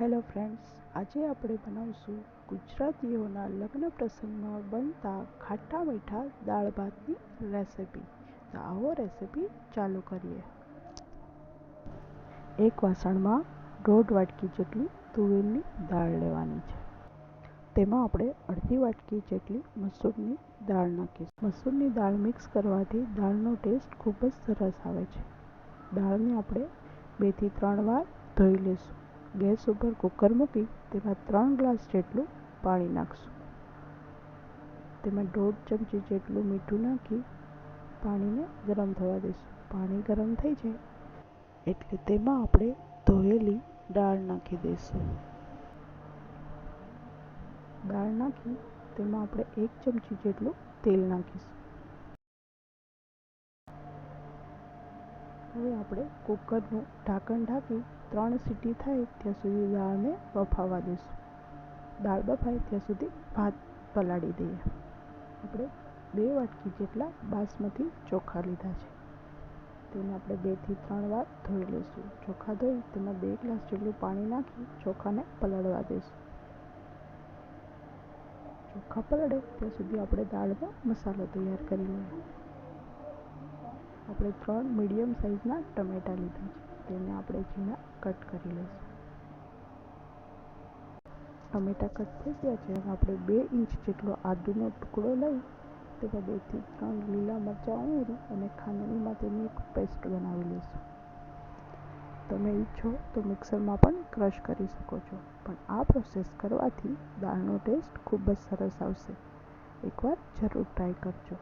Hello friends, આજે આપણે બનાવશું ગુજરાતીઓના લગ્ન પ્રસંગમાં બનતા ખાટા મીઠા દાળ ભાતની રેસિપી. તો આવો રેસિપી ચાલુ કરીએ. એક વાસણમાં દોઢ વાટકી જેટલી તુવેરની દાળ લેવાની છે. તેમાં આપણે અડધી વાટકી જેટલી મસૂરની દાળ નાખીશું. મસૂરની દાળ મિક્સ કરવાથી દાળનો ટેસ્ટ ખૂબ જ સરસ આવે છે. દાળને આપણે બેથી ત્રણ વાર ધોઈ લઈશું ગેસ ઉપર કુકર મૂકી તેમાં ત્રણ ગ્લાસ જેટલું પાણી નાખશું. તેમાં દોઢ ચમચી જેટલું મીઠું નાખી પાણીને ગરમ થવા દઈશું. પાણી ગરમ થઈ જાય એટલે તેમાં આપણે ધોયેલી દાળ નાખી દઈશું. દાળ નાખી તેમાં આપણે એક ચમચી જેટલું તેલ નાખીશું. હવે આપણે કુકરનું ઢાંકણ ઢાંકી ત્રણ સીટી થાય ત્યાં સુધી દાળને બફાવા દઈશું. દાળ બફાય ત્યાં સુધી ભાત પલાળી દઈએ. આપણે બે વાટકી જેટલા બાસમતી ચોખા લીધા છે. તેને આપણે બેથી ત્રણ વાર ધોઈ લઈશું. ચોખા ધોઈ તેમાં બે ગ્લાસ જેટલું પાણી નાખી ચોખાને પલાળવા દઈશું. ચોખા પલળે ત્યાં સુધી આપણે દાળનો મસાલો તૈયાર કરી લઈએ. આપણે ત્રણ મીડિયમ સાઇઝના ટમેટાં લીધા છે. તેને આપણે ઝીણા કટ કરી લઈશું. ટમેટા કટ થઈ ગયા છે આપણે બે ઇંચ જેટલો આદુનો ટુકડો લઈ તેમાં બેથી ત્રણ લીલા મરચાં ઉમેરી અને ખાંડણીમાં તેની એક પેસ્ટ બનાવી લઈશું. તમે ઈચ્છો તો મિક્સરમાં પણ ક્રશ કરી શકો છો, પણ આ પ્રોસેસ કરવાથી દાળનો ટેસ્ટ ખૂબ જ સરસ આવશે. એકવાર જરૂર ટ્રાય કરજો.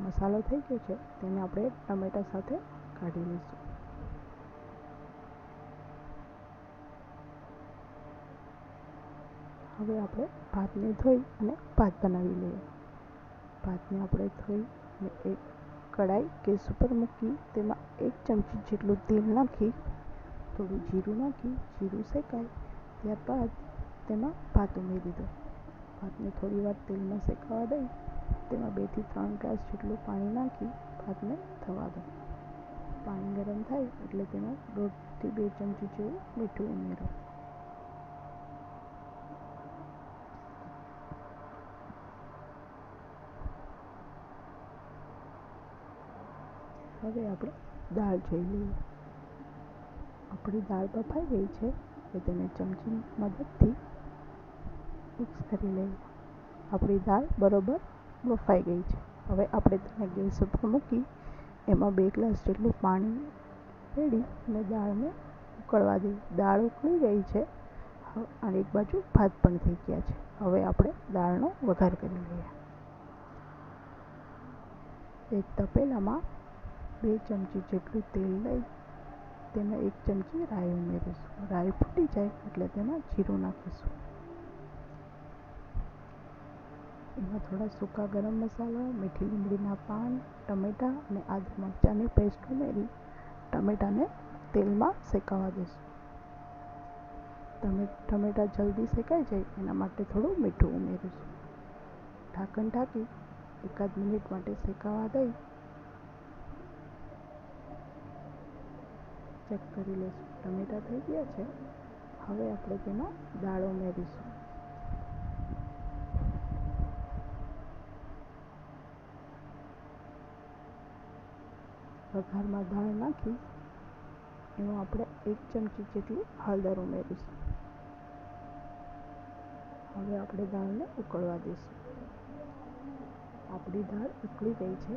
મસાલો થઈ ગયો છે, તેને આપણે ટમેટા સાથે કાઢી લઈશું. હવે આપણે ભાતને ધોઈ અને ભાત બનાવી લઈએ. ભાતને આપણે ધોઈ અને એક કડાઈ ગેસ ઉપર મૂકી, તેમાં એક ચમચી જેટલું તેલ નાખી, થોડું જીરું નાખી, જીરું શેકાય, ત્યારબાદ તેમાં ભાત ઉમેરી દો. ભાતને થોડી વાર તેલમાં શેકાવા દઈ તેમાં બેથી ત્રણ ગ્લાસ જેટલું પાણી નાખી ભાતને થવા દો. પાણી ગરમ થાય એટલે તેમાં દોઢથી બે ચમચી જેવું મીઠું ઉમેરો. હવે આપણે દાળ જોઈ લઈએ. આપણી દાળ બફાઈ ગઈ છે એટલે તેને ચમચીની મદદથી મિક્સ કરી લઈએ. આપણી દાળ બરોબર બફાઈ ગઈ છે. હવે આપણે તેને ગેસ ઉપર મૂકી, એમાં બે ગ્લાસ જેટલું પાણી રેડી અને દાળને ઉકળવા દઈએ. દાળ ઉકળી ગઈ છે અને એક બાજુ ભાત પણ થઈ ગયા છે. હવે આપણે દાળનો વઘાર કરી લઈએ. એક તપેલામાં બે ચમચી જેટલું તેલ લઈ, તેમાં એક ચમચી રાઈ ઉમેરીશું. રાઈ ફૂટી જાય એટલે તેમાં જીરું નાખીશું. એમાં થોડા સૂકા ગરમ મસાલા, મીઠી લીમડીના પાન, ટમેટાં અને આદુ મરચાંની પેસ્ટ ઉમેરી ટમેટાને તેલમાં શેકાવા દઈશું. તમે ટમેટાં જલ્દી શેકાઈ જાય, એના માટે થોડું મીઠું ઉમેરીશું. ઢાંકણ ઢાંકી એકાદ મિનિટ માટે શેકાવા દઈ ચેક કરી લઈશું. ટમેટા થઈ ગયા છે. હવે આપણે તેમાં દાળ ઉમેરીશું. વઘારમાં દાળ નાખી, એમાં આપણે એક ચમચી જેટલી હળદર ઉમેરીશું. હવે આપણે દાળને ઉકળવા દઈશું. આપણી દાળ ઉકળી ગઈ છે.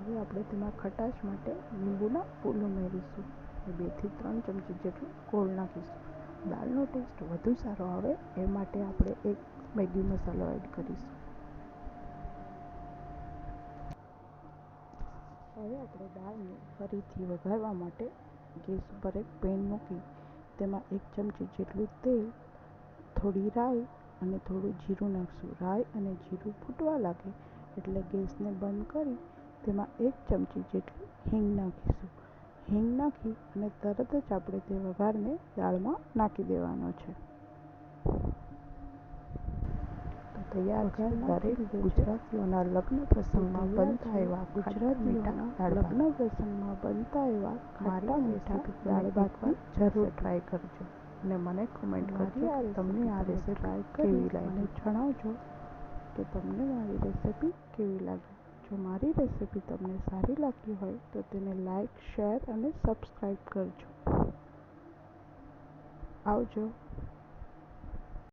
હવે આપણે તેમાં ખટાશ માટે લીંબુના ફૂલ ઉમેરીશું બેથી ત્રણ ચમચી જેટલું ગોળ નાખીશું. દાળનો ટેસ્ટ વધુ સારો આવે એ માટે આપણે એક મેગી મસાલો એડ કરીશું. હવે આપણે દાળને ફરીથી વઘારવા માટે ગેસ ઉપર એક પેન મૂકી, તેમાં એક ચમચી જેટલું તેલ, થોડી રાઈ અને થોડું જીરું નાખશું. રાઈ અને જીરું ફૂટવા લાગે એટલે ગેસને બંધ કરી તેમાં એક ચમચી જેટલી હિંગ નાખીશું. હિંગ નાખી અને તરત જ આપણે તે વઘારને દાળમાં નાખી દેવાનો છે. તૈયાર દરેક ગુજરાતીઓના લગ્ન પ્રસંગમાં બનતા એવા ગુજરાતીઓના લગ્ન પ્રસંગમાં બનતા એવા ખાટા મીઠા દાળ ભાત જરૂર. ટ્રાય કરજો. અને મને કોમેન્ટ કરજો તમને આ રેસીપી ટ્રાય કેવી લાગી. જણાવજો કે તમને મારી રેસીપી કેવી લાગી. જો મારી રેસીપી તમને સારી લાગી હોય તો તેને લાઈક શેર અને સબસ્ક્રાઈબ કરજો. આવજો.